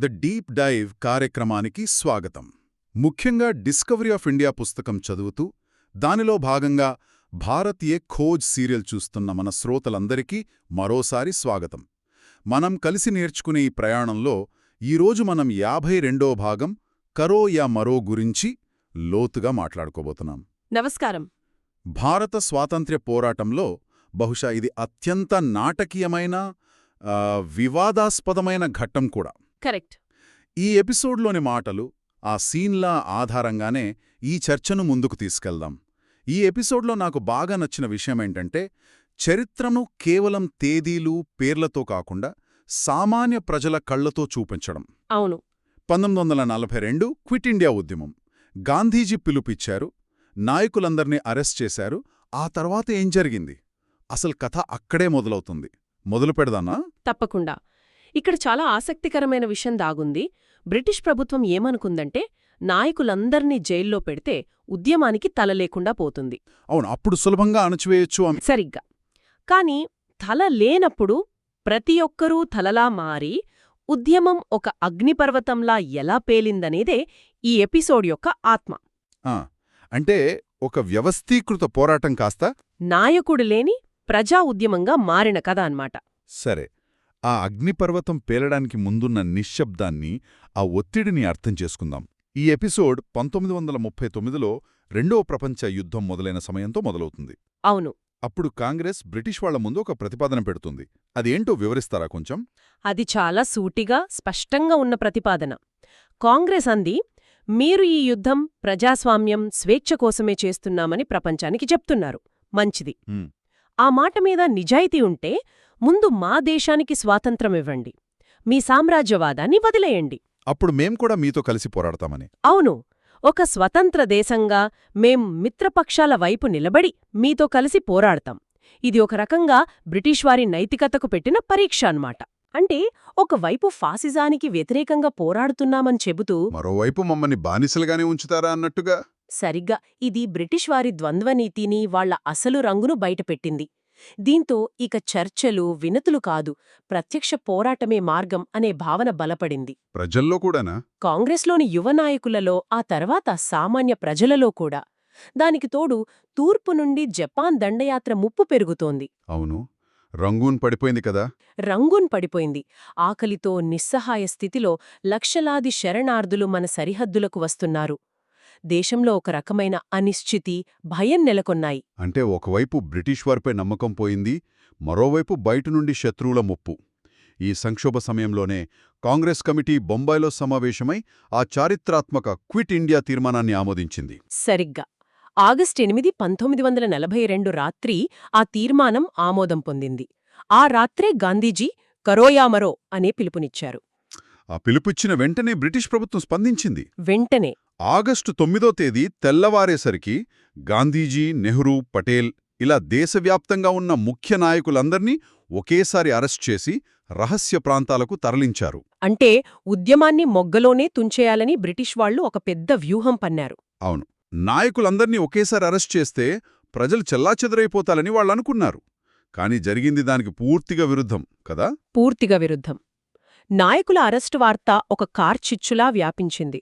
The deep dive కార్యక్రమానికి స్వాగతం. ముఖ్యంగా డిస్కవరీ ఆఫ్ ఇండియా పుస్తకం చదువుతూ దానిలో భాగంగా భారత్ ఏ ఖోజ్ సీరియల్ చూస్తున్న మన శ్రోతలందరికీ మరోసారి స్వాగతం. మనం కలిసి నేర్చుకునే ఈ ప్రయాణంలో ఈరోజు మనం యాభై రెండో భాగం కరో యా మరో గురించి లోతుగా మాట్లాడుకోబోతున్నాం. నమస్కారం. భారత స్వాతంత్ర్య పోరాటంలో బహుశా ఇది అత్యంత నాటకీయమైన వివాదాస్పదమైన ఘట్టం కూడా. కరెక్ట్. ఈ ఎపిసోడ్లోని మాటలు ఆ సీన్ల ఆధారంగానే ఈ చర్చను ముందుకు తీసుకెళ్దాం. ఈ ఎపిసోడ్లో నాకు బాగా నచ్చిన విషయమేంటంటే చరిత్రను కేవలం తేదీలు పేర్లతో కాకుండా సామాన్య ప్రజల కళ్ళతో చూపించడం. అవును. పంతొమ్మిది వందల నలభై రెండు క్విట్ ఇండియా ఉద్యమం. గాంధీజీ పిలుపిచ్చారు నాయకులందర్నీ అరెస్ట్ చేశారు ఆ తర్వాత ఏం జరిగింది? అసలు కథ అక్కడే మొదలవుతుంది. మొదలు పెడదానా? తప్పకుండా. ఇక్కడ చాలా ఆసక్తికరమైన విషయం దాగుంది. బ్రిటిష్ ప్రభుత్వం ఏమనుకుందంటే నాయకులందర్నీ జైల్లో పెడితే ఉద్యమానికి తల లేకుండా పోతుంది. అవును అప్పుడు సులభంగా అణచివేయొచ్చు సరిగ్గా. కాని తల లేనప్పుడు ప్రతి ఒక్కరూ తలలా మారి ఉద్యమం ఒక అగ్నిపర్వతంలా ఎలా పేలిందనేదే ఈ ఎపిసోడ్ యొక్క ఆత్మ. ఆ, అంటే ఒక వ్యవస్థీకృత పోరాటం కాస్త? నాయకుడు లేని ప్రజా ఉద్యమంగా మారిన కథ అన్నమాట. సరే. ఆ అగ్నిపర్వతం పేలడానికి ముందున్న నిశ్శబ్దాన్ని ఆ ఒత్తిడిని అర్థం చేసుకుందాం. ఈ ఎపిసోడ్ పంతొమ్మిది వందల ముప్పై తొమ్మిదిలో రెండవ ప్రపంచ యుద్ధం మొదలైన సమయంతో మొదలవుతుంది. అవును. అప్పుడు కాంగ్రెస్ బ్రిటిష్ వాళ్ళ ముందు ఒక ప్రతిపాదన పెడుతుంది. అదేంటో వివరిస్తారా కొంచెం? అది చాలా సూటిగా స్పష్టంగా ఉన్న ప్రతిపాదన. కాంగ్రెస్ అంది మీరు ఈ యుద్ధం ప్రజాస్వామ్యం స్వేచ్ఛ కోసమే చేస్తున్నామని ప్రపంచానికి చెప్తున్నారు. మంచిది. ఆ మాట మీద నిజాయితీ ఉంటే ముందు మా దేశానికి స్వాతంత్రమివ్వండి మీ సామ్రాజ్యవాదాన్ని వదిలేయండి. అప్పుడు మేం కూడా మీతో కలిసి పోరాడతామని. అవును. ఒక స్వతంత్ర దేశంగా మేం మిత్రపక్షాల వైపు నిలబడి మీతో కలిసి పోరాడతాం. ఇది ఒక రకంగా బ్రిటిష్ వారి నైతికతకు పెట్టిన పరీక్ష అన్నమాట. అంటే ఒకవైపు ఫాసిజానికి వ్యతిరేకంగా పోరాడుతున్నామని చెబుతూ మరోవైపు మమ్మల్ని బానిసలుగానే ఉంచుతారా అన్నట్టుగా? సరిగ్గా. ఇది బ్రిటిష్ వారి ద్వంద్వనీతిని వాళ్ళ అసలు రంగును బయటపెట్టింది. దీంతో ఇక చర్చలు వినతులు కాదు ప్రత్యక్ష పోరాటమే మార్గం అనే భావన బలపడింది. ప్రజల్లో కూడానా? కాంగ్రెస్లోని యువ నాయకులలో ఆ తర్వాత సామాన్య ప్రజలలో కూడా. దానికి తోడు తూర్పు నుండి జపాన్ దండయాత్ర ముప్పు పెరుగుతోంది. అవును. రంగూన్ పడిపోయింది కదా? రంగున్ పడిపోయింది. ఆకలితో నిస్సహాయ స్థితిలో లక్షలాది శరణార్థులు మన సరిహద్దులకు వస్తున్నారు. దేశంలో ఒక రకమైన అనిశ్చితి భయం నెలకొన్నాయి. అంటే ఒకవైపు బ్రిటిష్ వారిపై నమ్మకం పోయింది మరోవైపు బయట నుండి శత్రువుల ముప్పు. ఈ సంక్షోభ సమయంలోనే కాంగ్రెస్ కమిటీ బొంబాయిలో సమావేశమై ఆ చారిత్రాత్మక క్విట్ ఇండియా తీర్మానాన్ని ఆమోదించింది. సరిగ్గా. ఆగస్టు ఎనిమిది పంతొమ్మిది వందల నలభై రెండు రాత్రి ఆ తీర్మానం ఆమోదం పొందింది. ఆ రాత్రే గాంధీజీ కరోయామరో అనే పిలుపునిచ్చారు. ఆ పిలుపుచ్చిన వెంటనే బ్రిటిష్ ప్రభుత్వం స్పందించింది. వెంటనే ఆగస్టు తొమ్మిదో తేదీ తెల్లవారేసరికి గాంధీజీ నెహ్రూ పటేల్ ఇలా దేశవ్యాప్తంగా ఉన్న ముఖ్య నాయకులందర్నీ ఒకేసారి అరెస్ట్ చేసి రహస్య ప్రాంతాలకు తరలించారు. అంటే ఉద్యమాన్ని మొగ్గలోనే తుంచేయాలని బ్రిటిష్ వాళ్ళు ఒక పెద్ద వ్యూహం పన్నారు. అవును. నాయకులందర్నీ ఒకేసారి అరెస్ట్ చేస్తే ప్రజలు చెల్లాచెదరైపోతాలని వాళ్ళనుకున్నారు కాని జరిగింది దానికి పూర్తిగా విరుద్ధం కదా? పూర్తిగా విరుద్ధం. నాయకుల అరెస్టు వార్త ఒక కార్చిచ్చులా వ్యాపించింది.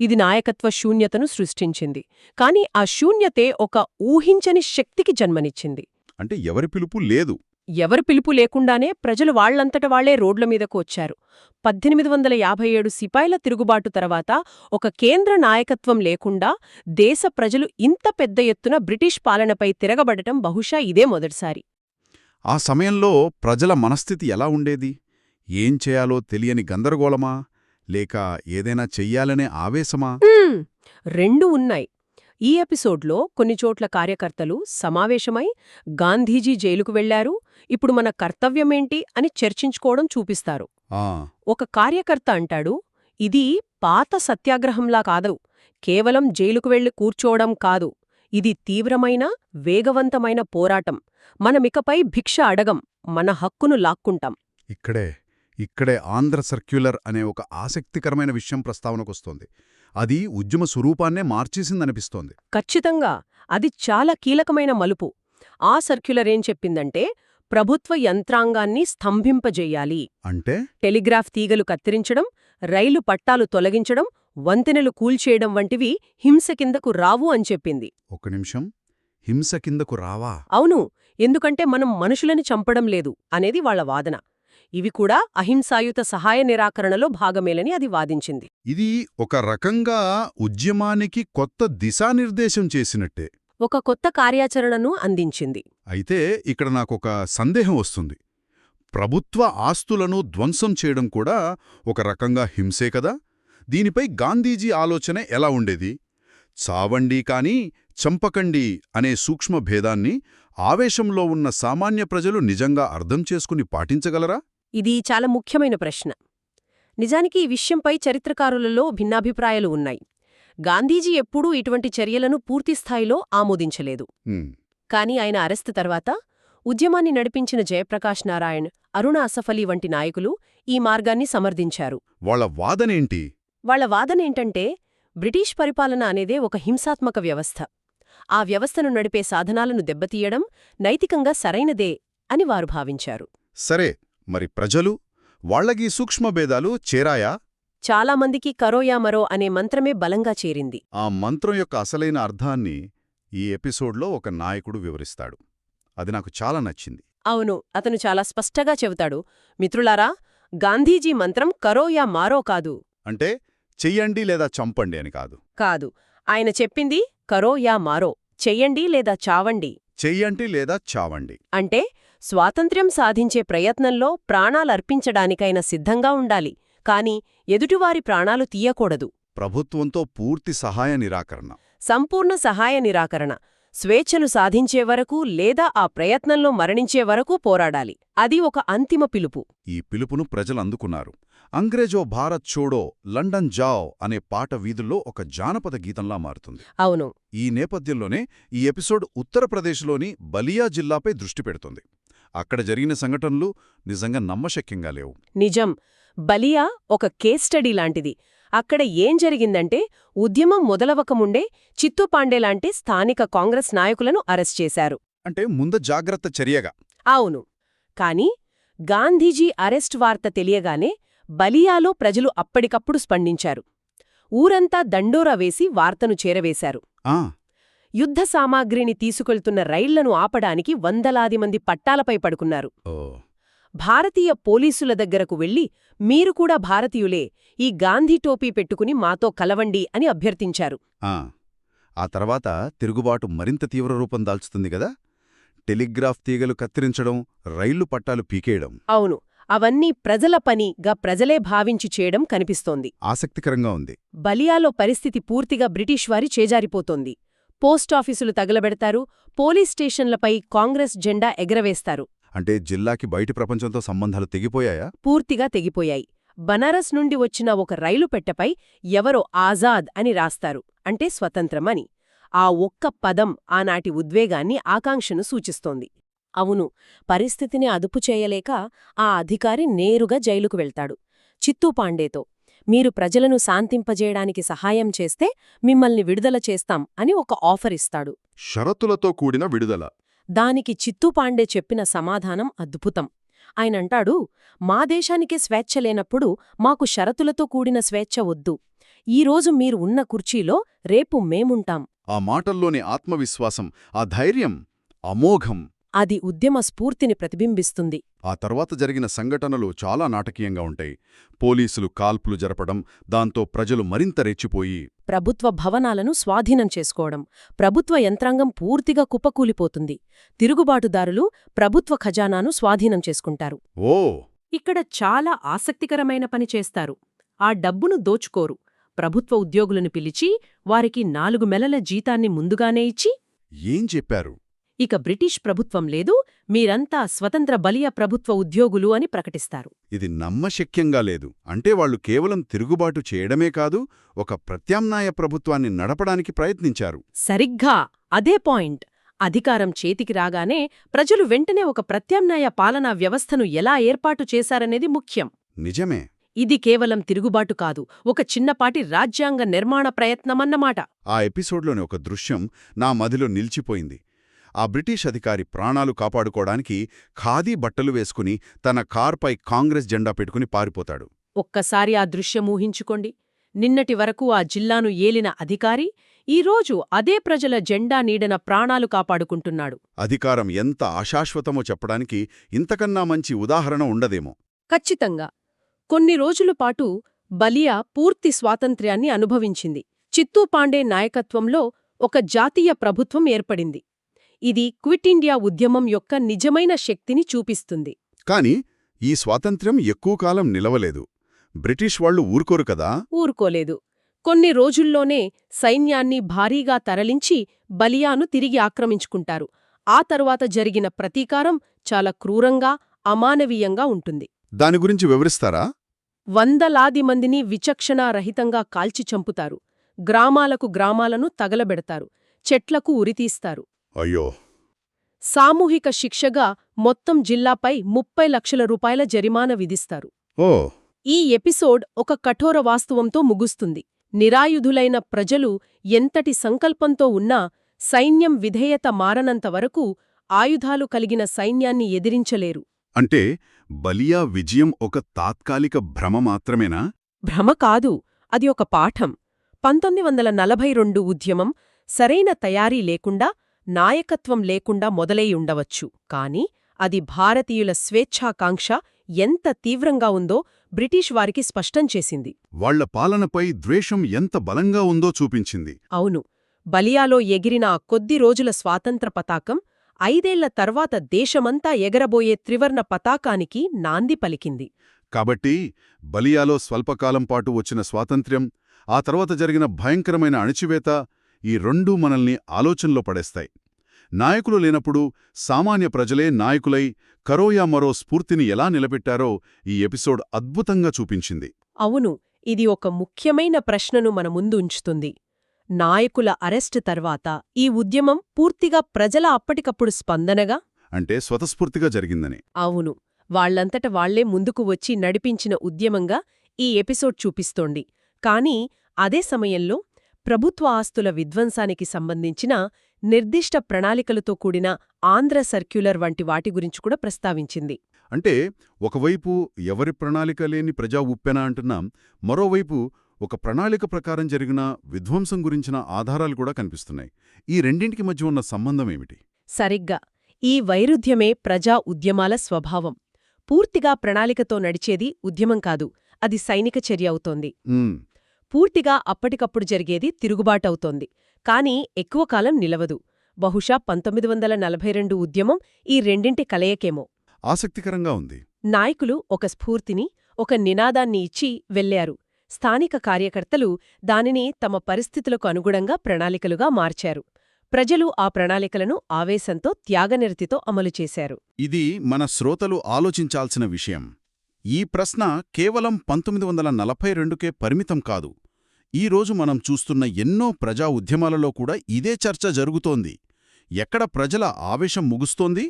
ఇది నాయకత్వ శూన్యతను సృష్టించింది. కాని ఆ శూన్యతే ఒక ఊహించని శక్తికి జన్మనిచ్చింది. అంటే ఎవరి పిలుపు లేదు. ఎవరి పిలుపు లేకుండానే ప్రజలు వాళ్ళంతట వాళ్ళే రోడ్ల మీదకు వచ్చారు. పద్దెనిమిది వందల యాభై ఏడు సిపాయిల తిరుగుబాటు తర్వాత ఒక కేంద్ర నాయకత్వం లేకుండా దేశ ప్రజలు ఇంత పెద్ద ఎత్తున బ్రిటిష్ పాలనపై తిరగబడటం బహుశా ఇదే మొదటిసారి. ఆ సమయంలో ప్రజల మనస్థితి ఎలా ఉండేది? ఏం చేయాలో తెలియని గందరగోళమా? లేక ఏదైనా చెయ్యాలనే ఆవేశమా. రెండూ ఉన్నాయి. ఈ ఎపిసోడ్లో కొన్ని చోట్ల కార్యకర్తలు సమావేశమై గాంధీజీ జైలుకు వెళ్ళారు ఇప్పుడు మన కర్తవ్యమేంటి అని చర్చించుకోవడం చూపిస్తారు. ఒక కార్యకర్త అంటాడు ఇది పాత సత్యాగ్రహంలా కాదు. కేవలం జైలుకు వెళ్ళి కూర్చోవడం కాదు. ఇది తీవ్రమైన వేగవంతమైన పోరాటం. మనమికపై భిక్ష అడగం. మన హక్కును లాక్కుంటాం. ఇక్కడే. ఇక్కడే ఆంధ్ర సర్క్యులర్ అనే ఒక ఆసక్తికరమైన విషయం ప్రస్తావనకొస్తోంది. అది ఉద్యమ స్వరూపాన్నే మార్చేసిందనిపిస్తోంది. ఖచ్చితంగా. అది చాలా కీలకమైన మలుపు. ఆ సర్క్యులర్ ఏం చెప్పిందంటే ప్రభుత్వ యంత్రాంగాన్ని స్తంభింపజేయాలి. అంటే? టెలిగ్రాఫ్ తీగలు కత్తిరించడం రైలు పట్టాలు తొలగించడం వంతెనలు కూల్చేయడం వంటివి హింస కిందకు రావు అని చెప్పింది. ఒక్క నిమిషం. హింస కిందకు రావా? అవును. ఎందుకంటే మనం మనుషులని చంపడం లేదు అనేది వాళ్ళ వాదన. ఇవి కూడా అహింసాయుత సహాయ నిరాకరణలో భాగమేలని అది వాదించింది. ఇది ఒక రకంగా ఉద్యమానికి కొత్త దిశానిర్దేశం చేసినట్టే. ఒక కొత్త కార్యాచరణను అందించింది. అయితే ఇక్కడ నాకొక సందేహం వస్తుంది. ప్రభుత్వ ఆస్తులను ధ్వంసం చేయడం కూడా ఒక రకంగా హింసే కదా? దీనిపై గాంధీజీ ఆలోచన ఎలా ఉండేది? చావండి కాని చంపకండి అనే సూక్ష్మ భేదాన్ని ఆవేశంలో ఉన్న సామాన్య ప్రజలు నిజంగా అర్థం చేసుకుని పాటించగలరా? ఇది చాలా ముఖ్యమైన ప్రశ్న. నిజానికి ఈ విషయంపై చరిత్రకారులలో భిన్నాభిప్రాయాలు ఉన్నాయి. గాంధీజీ ఎప్పుడూ ఇటువంటి చర్యలను పూర్తిస్థాయిలో ఆమోదించలేదు. కాని ఆయన అరెస్టు తర్వాత ఉద్యమాన్ని నడిపించిన జయప్రకాష్ నారాయణ్ అరుణ అసఫలి వంటి నాయకులు ఈ మార్గాన్ని సమర్థించారు. వాళ్ళ వాదనేంటి? వాళ్ళ వాదనేంటంటే బ్రిటిష్ పరిపాలన అనేదే ఒక హింసాత్మక వ్యవస్థ. ఆ వ్యవస్థను నడిపే సాధనాలను దెబ్బతీయడం నైతికంగా సరైనదే అని వారు భావించారు. సరే మరి ప్రజలు వాళ్ళకి సూక్ష్మభేదాలు చేరాయా? చాలామందికి కరోయా మరో అనే మంత్రమే బలంగా చేరింది. ఆ మంత్రం యొక్క అసలైన అర్థాన్ని ఈ ఎపిసోడ్లో ఒక నాయకుడు వివరిస్తాడు. అది నాకు చాలా నచ్చింది. అవును అతను చాలా స్పష్టంగా చెబుతాడు. మిత్రులారా గాంధీజీ మంత్రం కరోయా మారో కాదు. అంటే చెయ్యండి లేదా చంపండి అని కాదు. కాదు. ఆయన చెప్పింది కరోయా మారో చెయ్యండి లేదా చావండి. చెయ్యండి లేదా చావండి. అంటే స్వాతంత్ర్యం సాధించే ప్రయత్నంలో ప్రాణాలర్పించడానికైనా సిద్ధంగా ఉండాలి. కాని ఎదుటివారి ప్రాణాలు తీయకూడదు. ప్రభుత్వంతో పూర్తి సహాయ నిరాకరణ. సంపూర్ణ సహాయ నిరాకరణ. స్వేచ్ఛను సాధించే వరకు లేదా ఆ ప్రయత్నంలో మరణించే వరకు పోరాడాలి. అది ఒక అంతిమ పిలుపు. ఈ పిలుపును ప్రజలు అందుకున్నారు. అంగ్రేజో భారత్ చోడో లండన్ జావ్ అనే పాట వీధుల్లో ఒక జానపద గీతంలా మారుతుంది. అవును. ఈ నేపథ్యంలోనే ఈ ఎపిసోడ్ ఉత్తరప్రదేశ్లోని బలియా జిల్లాపై దృష్టి పెడుతుంది. అక్కడ జరిగిన సంఘటనలు నిజంగా నమ్మశక్యంగా లేవు. నిజం. బలియా ఒక కేస్ స్టడీ లాంటిది. అక్కడ ఏం జరిగిందంటే ఉద్యమం మొదలవకముండే చిత్తుపాండే లాంటి స్థానిక కాంగ్రెస్ నాయకులను అరెస్ట్ చేశారు. అంటే ముందు జాగ్రత్త చర్యగా. అవును. కాని గాంధీజీ అరెస్ట్ వార్త తెలియగానే బలియాలో ప్రజలు అప్పటికప్పుడు స్పందించారు. ఊరంతా దండోరా వేసి వార్తను చేరవేశారు. ఆ! యుద్ధ సామాగ్రిని తీసుకెళ్తున్న రైళ్ళను ఆపడానికి వందలాది మంది పట్టాలపై పడుకున్నారు. భారతీయ పోలీసుల దగ్గరకు వెళ్ళి మీరు కూడా భారతీయులే ఈ గాంధీ టోపీ పెట్టుకుని మాతో కలవండి అని అభ్యర్థించారు. ఆ. ఆ తర్వాత తిరుగుబాటు మరింత తీవ్ర రూపం దాల్చుతుంది గదా టెలిగ్రాఫ్ తీగలు కత్తిరించడం రైళ్ళు పట్టాలు పీకేయడం. అవును. అవన్నీ ప్రజల పనిగా ప్రజలే భావించి చేయడం కనిపిస్తోంది. ఆసక్తికరంగా ఉంది. బలియాలో పరిస్థితి పూర్తిగా బ్రిటిష్ వారి చేజారిపోతోంది. పోస్టాఫీసులు తగలబెడతారు పోలీస్ స్టేషన్లపై కాంగ్రెస్ జెండా ఎగరవేస్తారు. అంటే జిల్లాకి బయటి ప్రపంచంతో సంబంధాలు తెగిపోయాయా? పూర్తిగా తెగిపోయాయి. బనారస్ నుండి వచ్చిన ఒక రైలు పెట్టెపై ఎవరో ఆజాద్ అని రాస్తారు అంటే స్వతంత్రమని ఆ ఒక్క పదం ఆనాటి ఉద్వేగాన్ని ఆకాంక్షను సూచిస్తోంది. అవును పరిస్థితిని అదుపు చేయలేక ఆ అధికారి నేరుగా జైలుకు వెళ్తాడు. చిత్తూపాండేతో మీరు ప్రజలను శాంతింపజేయడానికి సహాయం చేస్తే మిమ్మల్ని విడుదల చేస్తాం అని ఒక ఆఫర్ ఇస్తాడు. షరతులతో కూడిన విడుదల. దానికి చిత్తూపాండే చెప్పిన సమాధానం అద్భుతం. ఆయనంటాడు మా దేశానికే స్వేచ్ఛ లేనప్పుడు మాకు షరతులతో కూడిన స్వేచ్ఛ వద్దు. ఈరోజు మీరు ఉన్న కుర్చీలో రేపు మేముంటాం. ఆ మాటల్లోని ఆత్మవిశ్వాసం ఆ ధైర్యం అమోఘం అది ఉద్యమ స్ఫూర్తిని ప్రతిబింబిస్తుంది. ఆ తర్వాత జరిగిన సంఘటనలు చాలా నాటకీయంగా ఉంటాయి. పోలీసులు కాల్పులు జరపడం దాంతో ప్రజలు మరింత రెచ్చిపోయి ప్రభుత్వ భవనాలను స్వాధీనం చేసుకోవడం ప్రభుత్వ యంత్రాంగం పూర్తిగా కుప్పకూలిపోతుంది. తిరుగుబాటుదారులు ప్రభుత్వ ఖజానాను స్వాధీనం చేసుకుంటారు. ఓ! ఇక్కడ చాలా ఆసక్తికరమైన పని చేస్తారు. ఆ డబ్బును దోచుకోరు. ప్రభుత్వ ఉద్యోగులను పిలిచి వారికి నాలుగు నెలల జీతాన్ని ముందుగానే ఇచ్చి ఏం చెప్పారు? ఇక బ్రిటిష్ ప్రభుత్వం లేదు మీరంతా స్వతంత్ర బలియ ప్రభుత్వ ఉద్యోగులు అని ప్రకటిస్తారు. ఇది నమ్మశక్యంగా లేదు. అంటే వాళ్ళు కేవలం తిరుగుబాటు చేయడమే కాదు ఒక ప్రత్యామ్నాయ ప్రభుత్వాన్ని నడపడానికి ప్రయత్నించారు. సరిగ్గా! అదే పాయింట్. అధికారం చేతికి రాగానే ప్రజలు వెంటనే ఒక ప్రత్యామ్నాయ పాలనా వ్యవస్థను ఎలా ఏర్పాటు చేశారనేది ముఖ్యం. నిజమే. ఇది కేవలం తిరుగుబాటు కాదు ఒక చిన్నపాటి రాజ్యాంగ నిర్మాణ ప్రయత్నమన్నమాట. ఆ ఎపిసోడ్లోని ఒక దృశ్యం నా మదిలో నిలిచిపోయింది. ఆ బ్రిటిష్ అధికారి ప్రాణాలు కాపాడుకోవడానికి ఖాదీ బట్టలు వేసుకుని తన కార్పై కాంగ్రెస్ జెండా పెట్టుకుని పారిపోతాడు. ఒక్కసారి ఆ దృశ్యం ఊహించుకోండి. నిన్నటి వరకు ఆ జిల్లాను ఏలిన అధికారి ఈరోజు అదే ప్రజల జెండా నీడన ప్రాణాలు కాపాడుకుంటున్నాడు. అధికారం ఎంత అశాశ్వతమో చెప్పడానికి ఇంతకన్నా మంచి ఉదాహరణ ఉండదేమో. ఖచ్చితంగా. కొన్ని రోజుల పాటు బలియా పూర్తి స్వాతంత్ర్యాన్ని అనుభవించింది. చిత్తూ పాండే నాయకత్వంలో ఒక జాతీయ ప్రభుత్వం ఏర్పడింది. ఇది క్విట్ ఇండియా ఉద్యమం యొక్క నిజమైన శక్తిని చూపిస్తుంది. కాని ఈ స్వాతంత్ర్యం ఎక్కువ కాలం నిలవలేదు. బ్రిటిష్ వాళ్ళు ఊరుకోరు కదా? ఊరుకోలేదు. కొన్ని రోజుల్లోనే సైన్యాన్ని భారీగా తరలించి బలియాను తిరిగి ఆక్రమించుకుంటారు. ఆ తరువాత జరిగిన ప్రతీకారం చాలా క్రూరంగా అమానవీయంగా ఉంటుంది. దాని గురించి వివరిస్తారా? వందలాది మందిని విచక్షణారహితంగా కాల్చి చంపుతారు. గ్రామాలకు గ్రామాలను తగలబెడతారు. చెట్లకు ఉరితీస్తారు అయ్యో. సామూహిక శిక్షగా మొత్తం జిల్లాపై ముప్పై లక్షల రూపాయల జరిమానా విధిస్తారు. ఓ. ఈ ఎపిసోడ్ ఒక కఠోర వాస్తవంతో ముగుస్తుంది. నిరాయుధులైన ప్రజలు ఎంతటి సంకల్పంతో ఉన్నా సైన్యం విధేయత మారనంత వరకు ఆయుధాలు కలిగిన సైన్యాన్ని ఎదిరించలేరు. అంటే బలియా విజయం ఒక తాత్కాలిక భ్రమ మాత్రమేనా? భ్రమ కాదు అది ఒక పాఠం. పంతొమ్మిది వందల నలభై రెండు ఉద్యమం సరైన తయారీ లేకుండా నాయకత్వం లేకుండా మొదలై ఉండవచ్చు. కాని అది భారతీయుల స్వేచ్ఛాకాంక్ష ఎంత తీవ్రంగా ఉందో బ్రిటిష్ వారికి స్పష్టం చేసింది. వాళ్ళ పాలనపై ద్వేషం ఎంత బలంగా ఉందో చూపించింది. అవును బలియాలో ఎగిరిన ఆ కొద్ది రోజుల స్వాతంత్ర పతాకం ఐదేళ్ళ తర్వాత దేశమంతా ఎగరబోయే త్రివర్ణ పతాకానికి నాంది పలికింది. కాబట్టి బలియాలో స్వల్పకాలం పాటు వచ్చిన స్వాతంత్ర్యం ఆ తర్వాత జరిగిన భయంకరమైన అణిచివేత ఈ రెండూ మనల్ని ఆలోచనలో పడేస్తాయి. నాయకులు లేనప్పుడు సామాన్య ప్రజలే నాయకులై కరోయా మరో స్ఫూర్తిని ఎలా నిలబెట్టారో ఈ ఎపిసోడ్ అద్భుతంగా చూపించింది. అవును ఇది ఒక ముఖ్యమైన ప్రశ్నను మన ముందు ఉంచుతుంది. నాయకుల అరెస్టు తర్వాత ఈ ఉద్యమం పూర్తిగా ప్రజల అప్పటికప్పుడు స్పందనగా? అంటే స్వతస్ఫూర్తిగా జరిగిందని. అవును వాళ్ళంతట వాళ్ళే ముందుకు వచ్చి నడిపించిన ఉద్యమంగా ఈ ఎపిసోడ్ చూపిస్తోంది. కానీ అదే సమయంలో ప్రభుత్వ ఆస్తుల విధ్వంసానికి సంబంధించిన నిర్దిష్ట ప్రణాళికలతో కూడిన ఆంధ్ర సర్క్యులర్ వంటి వాటి గురించి కూడా ప్రస్తావించింది. అంటే ఒకవైపు ఎవరి ప్రణాళిక లేని ప్రజా ఉప్పెన అంటున్నాం మరోవైపు ఒక ప్రణాళిక ప్రకారం జరిగిన విధ్వంసం గురించిన ఆధారాలు కూడా కనిపిస్తున్నాయి. ఈ రెండింటికి మధ్య ఉన్న సంబంధం ఏమిటి? సరిగ్గా. ఈ వైరుధ్యమే ప్రజా ఉద్యమాల స్వభావం. పూర్తిగా ప్రణాళికతో నడిచేది ఉద్యమం కాదు అది సైనిక చర్య అవుతోంది. పూర్తిగా అప్పటికప్పుడు జరిగేది తిరుగుబాటవుతోంది. కానీ ఎక్కువ కాలం నిలవదు. బహుశా పంతొమ్మిది వందల నలభై రెండు ఉద్యమం ఈ రెండింటి కలయికేమో. ఆసక్తికరంగా ఉంది. నాయకులు ఒక స్ఫూర్తిని ఒక నినాదాన్ని ఇచ్చి వెళ్ళారు. స్థానిక కార్యకర్తలు దానిని తమ పరిస్థితులకు అనుగుణంగా ప్రణాళికలుగా మార్చారు. ప్రజలు ఆ ప్రణాళికలను ఆవేశంతో త్యాగనిరతితో అమలు చేశారు. ఇది మన శ్రోతలు ఆలోచించాల్సిన విషయం. ఈ ప్రశ్న కేవలం పంతొమ్మిది వందల నలభై రెండుకే పరిమితం కాదు. ఈరోజు మనం చూస్తున్న ఎన్నో ప్రజా ఉద్యమాలలో కూడా ఇదే చర్చ జరుగుతోంది. ఎక్కడ ప్రజల ఆవేశం ముగుస్తోంది?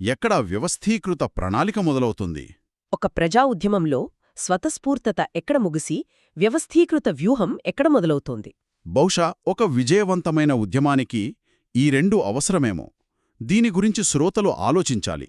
ఎక్కడ వ్యవస్థీకృత ప్రణాళిక మొదలవుతుంది? ఒక ప్రజా ఉద్యమంలో స్వతస్ఫూర్తత ఎక్కడ ముగిసి వ్యవస్థీకృత వ్యూహం ఎక్కడ మొదలవుతోంది? బహుశా ఒక విజయవంతమైన ఉద్యమానికి ఈ రెండు అవసరమేమో. దీని గురించి శ్రోతలు ఆలోచించాలి.